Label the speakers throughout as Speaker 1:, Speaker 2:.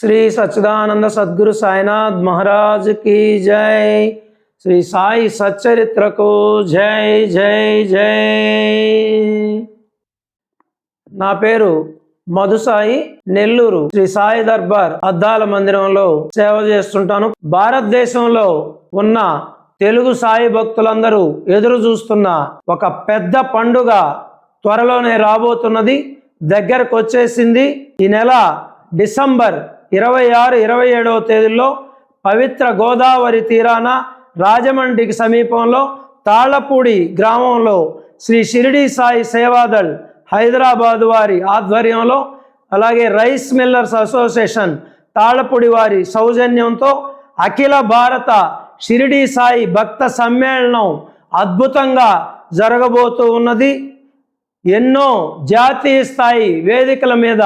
Speaker 1: శ్రీ సచ్చిదానంద సద్గురు సాయినాథ్ మహారాజ్కి జై. శ్రీ సాయి సచ్చరిత్రకు జై జై జై. నా పేరు మధుసాయి నెల్లూరు. శ్రీ సాయి దర్బార్ అద్దాల మందిరంలో సేవ చేస్తుంటాను. భారతదేశంలో ఉన్న తెలుగు సాయి భక్తులందరూ ఎదురు చూస్తున్న ఒక పెద్ద పండుగ త్వరలోనే రాబోతున్నది. దగ్గరకు వచ్చేసింది ఈ నెల డిసెంబర్ ఇరవై ఆరు ఇరవై ఏడవ తేదీల్లో పవిత్ర గోదావరి తీరాన రాజమండ్రికి సమీపంలో తాళ్ళపూడి గ్రామంలో శ్రీ షిరిడి సాయి సేవాదళ్ హైదరాబాదు వారి ఆధ్వర్యంలో అలాగే రైస్ మిల్లర్స్ అసోసియేషన్ తాళపూడి వారి సౌజన్యంతో అఖిల భారత షిరిడి సాయి భక్త సమ్మేళనం అద్భుతంగా జరగబోతూ ఉన్నది. ఎన్నో జాతీయ స్థాయి వేదికల మీద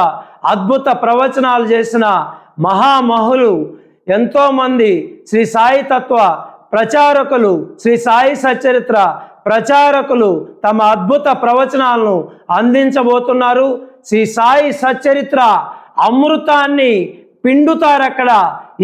Speaker 1: అద్భుత ప్రవచనాలు చేసిన మహామహులు ఎంతోమంది శ్రీ సాయి తత్వ ప్రచారకులు శ్రీ సాయి సచరిత్ర ప్రచారకులు తమ అద్భుత ప్రవచనాలను అందించబోతున్నారు. శ్రీ సాయి సచరిత్ర అమృతాన్ని పిండుతారు అక్కడ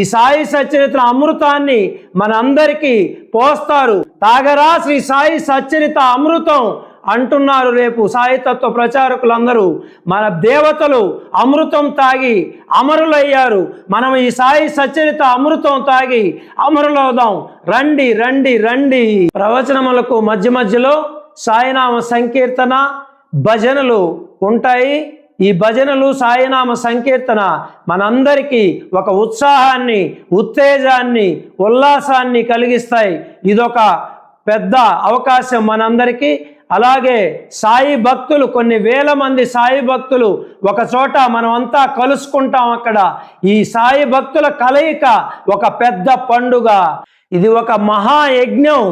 Speaker 1: ఈ సాయి సచ్చరిత్ర అమృతాన్ని మనందరికీ పోస్తారు. తాగరా శ్రీ సాయి సచ్చరిత అమృతం. అంటున్నారు రేపు సాయితత్వ ప్రచారకులందరూ. మన దేవతలు అమృతం తాగి అమరులయ్యారు. మనం ఈ సాయి సచరిత అమృతం తాగి అమరులవుదాం. రండి రండి రండి. ప్రవచనములకు మధ్య మధ్యలో సాయినామ సంకీర్తన భజనలు ఉంటాయి. ఈ భజనలు సాయినామ సంకీర్తన మనందరికీ ఒక ఉత్సాహాన్ని ఉత్తేజాన్ని ఉల్లాసాన్ని కలిగిస్తాయి. ఇదొక పెద్ద అవకాశం మనందరికీ. అలాగే సాయి భక్తులు కొన్ని వేల మంది సాయి భక్తులు ఒక చోట మనమంతా కలుసుకుంటాం అక్కడ. ఈ సాయి భక్తుల కలయిక ఒక పెద్ద పండుగ. ఇది ఒక మహాయజ్ఞం.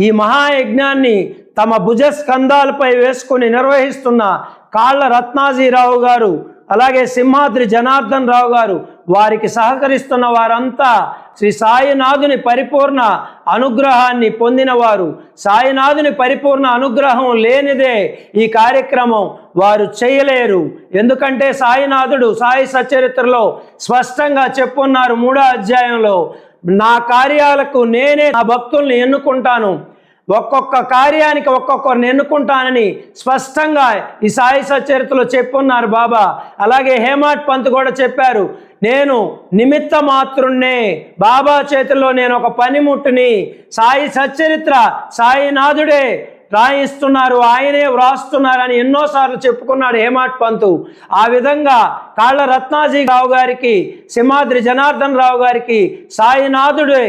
Speaker 1: ఈ మహాయజ్ఞాన్ని తమ భుజ స్కంధాలపై వేసుకుని నిర్వహిస్తున్న కాళ్ళ రత్నాజీరావు గారు అలాగే సింహాద్రి జనార్దన్ రావు గారు వారికి సహకరిస్తున్న వారంతా శ్రీ సాయినాథుని పరిపూర్ణ అనుగ్రహాన్ని పొందినవారు. సాయినాథుని పరిపూర్ణ అనుగ్రహం లేనిదే ఈ కార్యక్రమం వారు చేయలేరు. ఎందుకంటే సాయినాథుడు సాయి సచరిత్రలో స్పష్టంగా చెప్పున్నారు మూడో అధ్యాయంలో నా కార్యాలకు నేనే నా భక్తుల్ని ఎన్నుకుంటాను. ఒక్కొక్క కార్యానికి ఒక్కొక్కరిని ఎన్నుకుంటానని స్పష్టంగా ఈ సాయి సచరిత్రలో చెప్పున్నారు బాబా. అలాగే హేమాట్ పంత్ కూడా చెప్పారు నేను నిమిత్త మాతృన్నే బాబా చేతిలో నేను ఒక పనిముట్టుని. సాయి సచ్చరిత్ర సాయినాథుడే రాయిస్తున్నారు ఆయనే వ్రాస్తున్నారని ఎన్నోసార్లు చెప్పుకున్నాడు హేమాట్ పంతు. ఆ విధంగా కాళ్ళ రత్నాజీ రావు గారికి సింహాద్రి జనార్దన్ రావు గారికి సాయినాథుడే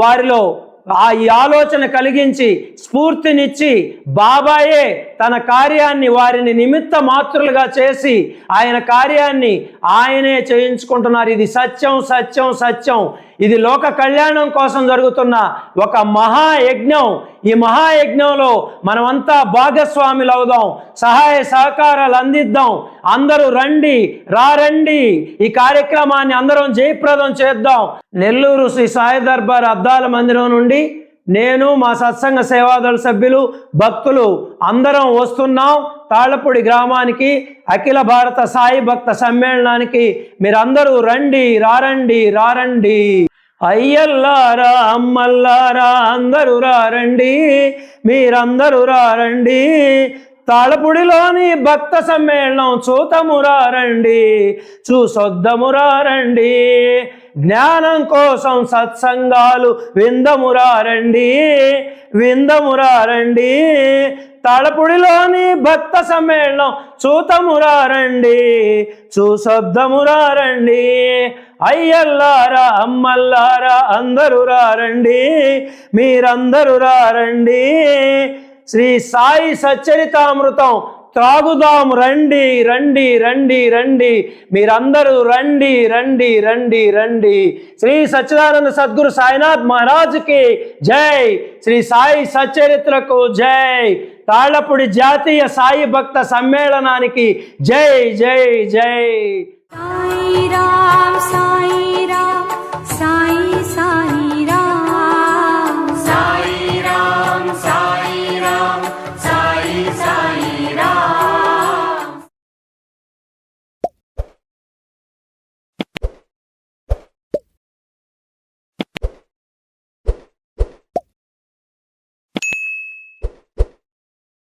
Speaker 1: వారిలో ఆ ఈ ఆలోచన కలిగించి స్ఫూర్తినిచ్చి బాబాయే తన కార్యాన్ని వారిని నిమిత్త మాతృలుగా చేసి ఆయన కార్యాన్ని ఆయనే చేయించుకుంటున్నారు. ఇది సత్యం సత్యం సత్యం. ఇది లోక కళ్యాణం కోసం జరుగుతున్న ఒక మహాయజ్ఞం. ఈ మహాయజ్ఞంలో మనమంతా భాగస్వాములు అవుదాం సహాయ సహకారాలు అందిద్దాం. అందరూ రండి రారండి. ఈ కార్యక్రమాన్ని అందరం జయప్రదం చేద్దాం. నెల్లూరు శ్రీ సాయి దర్బార్ అద్దాల మందిరం నుండి నేను మా సత్సంగ సేవాదళ సభ్యులు భక్తులు అందరం వస్తున్నాం తాళపూడి గ్రామానికి అఖిల భారత సాయి భక్త సమ్మేళనానికి. మీరందరూ రండి రారండి రారండి. అయ్యల్లారా అమ్మల్లారా అందరూ రారండి. మీరందరూ రారండి. తాళపుడిలోని భక్త సమ్మేళనం చూతమురారండి. చూసొద్దమురారండి. జ్ఞానం కోసం సత్సంగాలు విందమురారండి. విందమురారండి. తాళపుడిలోని భక్త సమ్మేళనం చూతమురారండి. చూసొద్దమురారండి. అయ్యల్లారా అమ్మల్లారా అందరూ రారండి. మీరందరూ రారండి. శ్రీ సాయి సచ్చరితామృతం. త్రాగుదాం రండి రండి రండి రండి. మీరందరూ రండి రండి రండి రండి. శ్రీ సచ్చిదానంద సద్గురు సాయినాథ్ మహారాజుకి జై. శ్రీ సాయి సచ్చరిత్రకు జై. తాళ్ళపూడి జాతీయ సాయి భక్త సమ్మేళనానికి జై జై జై.
Speaker 2: సాయి రామ్ సాయి